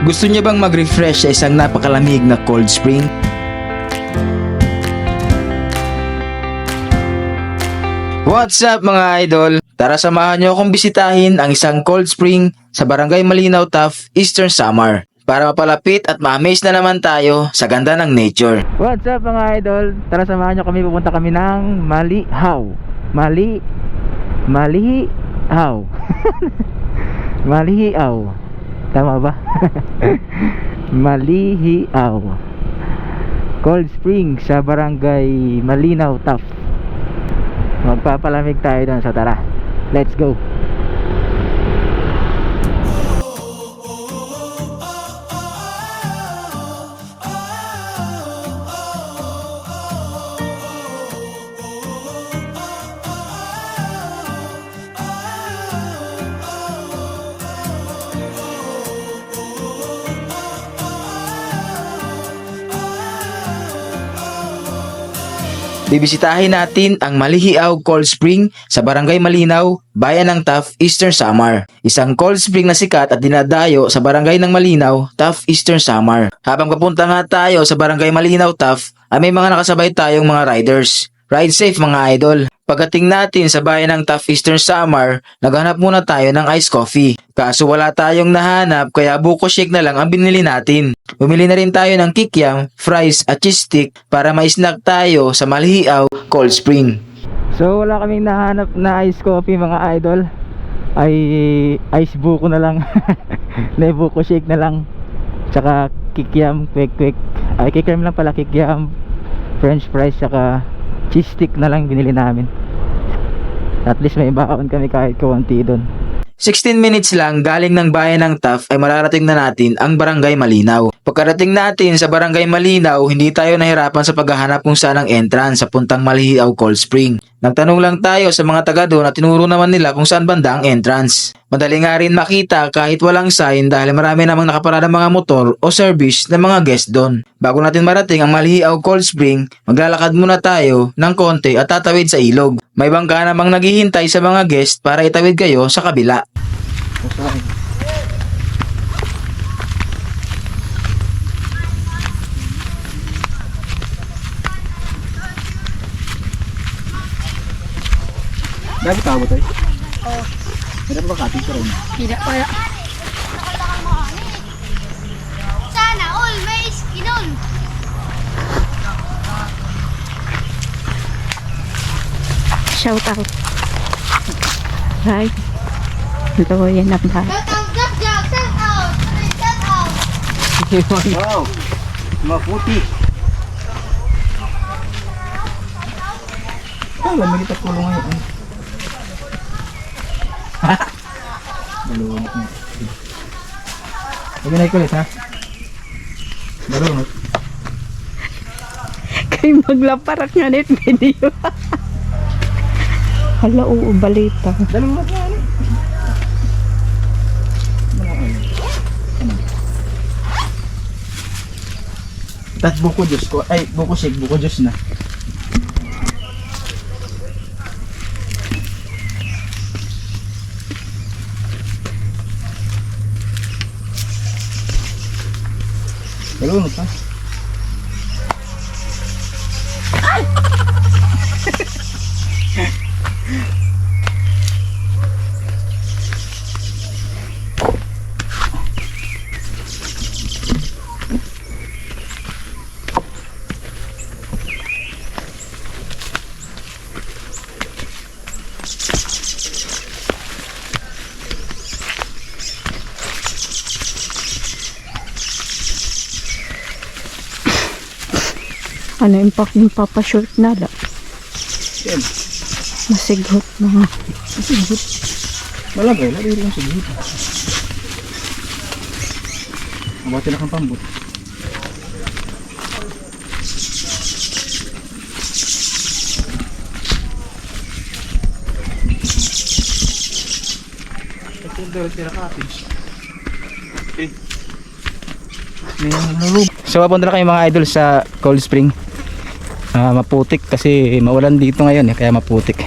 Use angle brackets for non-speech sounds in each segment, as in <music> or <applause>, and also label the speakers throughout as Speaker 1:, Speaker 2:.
Speaker 1: Gusto niya bang mag-refresh sa isang napakalamig na cold spring? What's up mga idol? Tara samahan niyo akong bisitahin ang isang cold spring sa Barangay Malinaw Taft, Eastern Samar para mapalapit at ma-amaze na naman tayo sa ganda ng nature. What's up mga idol? Tara samahan niyo kami pupunta kami ng Malihaw. Mali Malihaw. <laughs> Malihiaw. Tama ba? <laughs> Malihiaw. Cold Spring sa Barangay Malinaw Taft. Magpapalamig tayo doon sa tara. Let's go. Bibisitahin natin ang Malihiaw Cold Spring sa Barangay Malinaw, Bayan ng Taft, Eastern Samar. Isang cold spring na sikat at dinadayo sa Barangay ng Malinaw, Taft, Eastern Samar. Habang papunta nga tayo sa Barangay Malinaw, Taft, ay may mga nakasabay tayong mga riders. Ride safe mga idol. Pagdating natin sa bayan ng Taft Eastern Samar, naghanap muna tayo ng iced coffee. Kaso wala tayong nahanap kaya buko shake na lang ang binili natin. Bumili na rin tayo ng kikyam, fries at cheese stick para ma-snack tayo sa Malhiaw Cold Spring. So wala kaming nahanap na iced coffee mga idol. Ay ice buko na lang. <laughs> na buko shake na lang. Tsaka kikyam, quick quick. Ay kikyam lang pala kikyam. French fries tsaka cheese stick na lang binili namin. At least may baon kami kahit kaunti doon. 16 minutes lang galing ng bayan ng Taft ay mararating na natin ang Barangay Malinaw. Pagkarating natin sa Barangay Malinaw, hindi tayo nahirapan sa paghahanap kung saan ang entrance sa puntang Malihiaw Cold Spring. Nagtanong lang tayo sa mga taga doon at tinuro naman nila kung saan banda ang entrance. Madali nga rin makita kahit walang sign dahil marami namang nakaparada mga motor o service ng mga guest doon. Bago natin marating ang Malihiaw Cold Spring, maglalakad muna tayo ng konti at tatawid sa ilog. May bangka namang naghihintay sa mga guest para itawid kayo sa kabila. Dami tao tayo? Oo. Meron ba kating ka rin?
Speaker 2: Tidak kaya. Shout out. Hi. Ito ko yan ang bahay. Shout out, shout out, shout out, shout <laughs> out.
Speaker 1: Wow! Maputi! Ah, lamig ito kulong ngayon. Malunok na. Lagyan na ikulit ha? Malunok.
Speaker 2: Kay maglaparak nga net video. <laughs> Hala, oo, balita.
Speaker 1: Yan eh. Tat buko juice ko. Ay, buko shake, buko juice na. Malunok ha?
Speaker 2: Ano yung pa, yung papashort na la?
Speaker 1: Yan.
Speaker 2: Masighot mga.
Speaker 1: Sighot. Malagay, lagi rin yung sighot. Mabati na kang pambot. So papunta na kayo mga idol sa Cold Spring. Ah, maputik kasi mawalan dito ngayon eh, kaya maputik.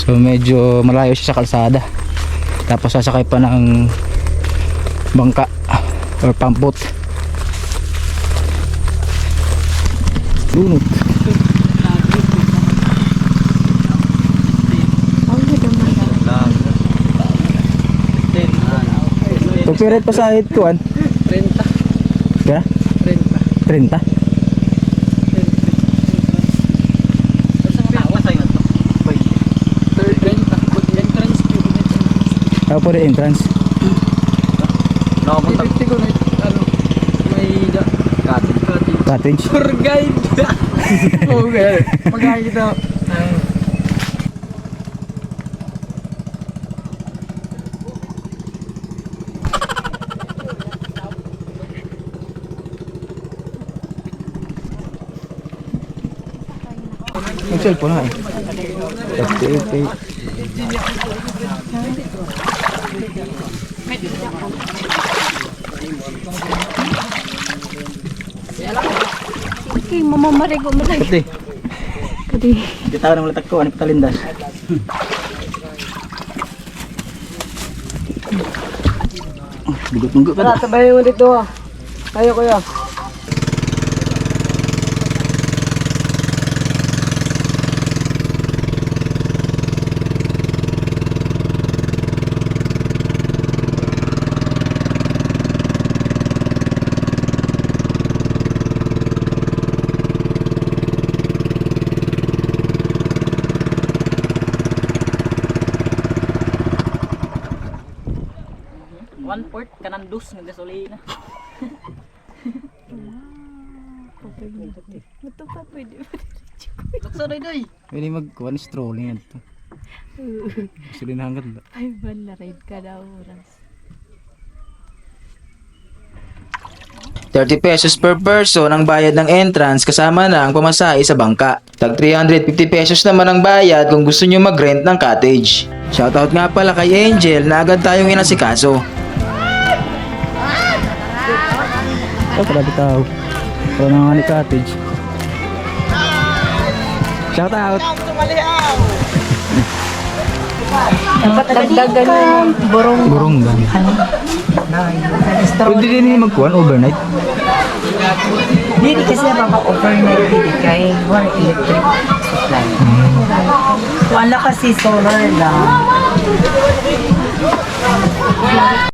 Speaker 1: So
Speaker 3: medyo malayo siya sa kalsada. Tapos sasakay pa ng bangka or pump boat. Lunot. Pagpirit pa sa hit ko, 30. Kaya? 30. 30? Ako po rin entrance.
Speaker 4: Nakapunta ko na ano, may. Cottage. Cottage. Tour guide. okay. Magkakita.
Speaker 3: Yung cellphone nga eh. 38.
Speaker 2: Okay, mamamarigo mo lang.
Speaker 3: Pati.
Speaker 2: Pati.
Speaker 3: Di tao na malatak ko. Ano patalindas? Bigot-bigot ka
Speaker 4: Tara, sabahin mo dito ah. Tayo kuya.
Speaker 5: One fourth kanandus ng gasolina.
Speaker 2: Ito pa pwede.
Speaker 5: Lukso doy doy.
Speaker 3: Pwede mag-kuha ni strolling yan to. Gusto na hanggat ba?
Speaker 2: Ay, ban na ride ka na oras.
Speaker 1: 30 pesos per person ang bayad ng entrance kasama na ang pamasahe sa bangka. Tag 350 pesos naman ang bayad kung gusto nyo mag-rent ng cottage. Shoutout nga pala kay Angel na agad tayong inasikaso.
Speaker 3: Ito pala bitaw. Ito na nga ni cottage. Shout out!
Speaker 2: Dapat dagdagan yung borong
Speaker 3: Burong ba? Pwede din yung magkuhan overnight.
Speaker 6: Dili kasi maka-overnight dili kay war electric supply. Wala kasi solar lang.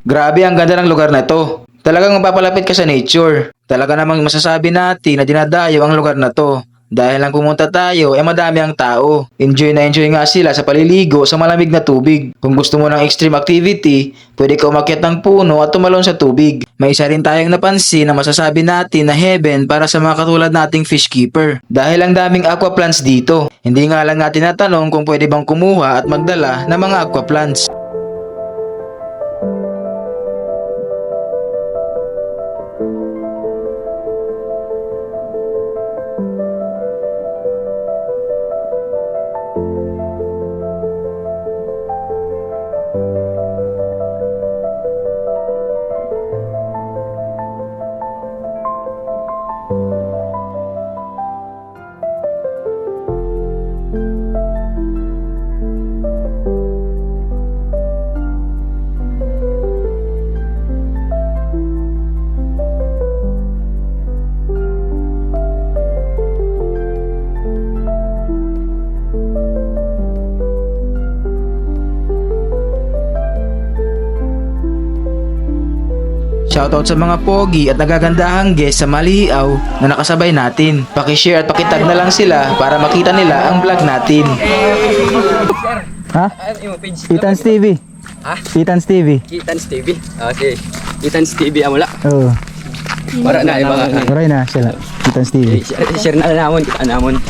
Speaker 1: Grabe ang ganda ng lugar na to. Talagang mapapalapit ka sa nature. Talaga namang masasabi natin na dinadayo ang lugar na to. Dahil lang pumunta tayo, eh madami ang tao. Enjoy na enjoy nga sila sa paliligo sa malamig na tubig. Kung gusto mo ng extreme activity, pwede ka umakyat ng puno at tumalon sa tubig. May isa rin tayong napansin na masasabi natin na heaven para sa mga katulad nating fish keeper. Dahil ang daming aqua plants dito. Hindi nga lang natin natanong kung pwede bang kumuha at magdala ng mga aqua plants. Thank you. Shoutout sa mga pogi at nagagandahang guest sa Maliaw na nakasabay natin. Pakishare at pakitag na lang sila para makita nila ang vlog natin.
Speaker 3: Ha? Ethan's TV.
Speaker 4: Ha?
Speaker 3: Ethan's TV.
Speaker 4: Kitan's TV. Sige. Kitan's TV ang wala.
Speaker 3: Oo.
Speaker 4: Para na iba ka.
Speaker 3: Maray na sila. Ethan's TV.
Speaker 4: Share na namon, kita namon.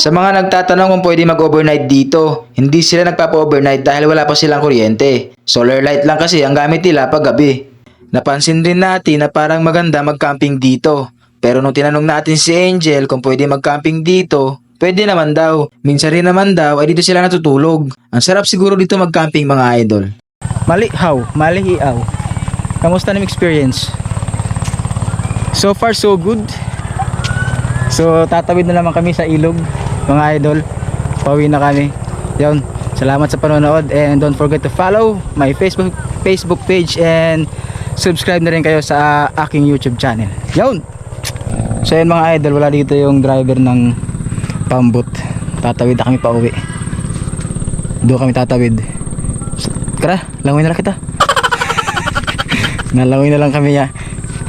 Speaker 1: Sa mga nagtatanong kung pwede mag-overnight dito, hindi sila nagpapa-overnight dahil wala pa silang kuryente. Solar light lang kasi ang gamit nila pag gabi. Napansin rin natin na parang maganda mag-camping dito. Pero nung tinanong natin si Angel kung pwede mag-camping dito, pwede naman daw. Minsan rin naman daw ay dito sila natutulog. Ang sarap siguro dito mag-camping mga idol.
Speaker 3: Malihaw. Malihiaw. Kamusta ng experience? So far so good. So tatawid na naman kami sa ilog mga idol. Pauwi na kami. Yun. Salamat sa panonood and don't forget to follow my Facebook Facebook page and subscribe na rin kayo sa aking YouTube channel. Yun. So yun mga idol, wala dito yung driver ng pambot. Tatawid na kami pa uwi. Doon kami tatawid. Kara, langoy na lang kita. <laughs> Nalangoy na lang kami ya.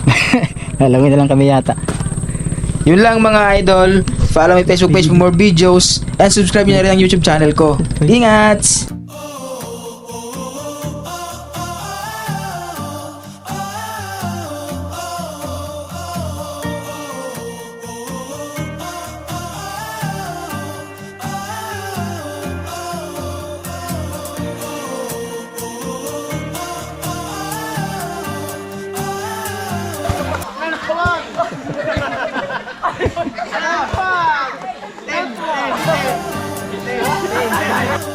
Speaker 3: <laughs> Nalangoy na lang kami yata.
Speaker 1: Yun lang mga idol. Follow my Facebook page for more videos and subscribe nyo na rin ang YouTube channel ko. Ingat! life.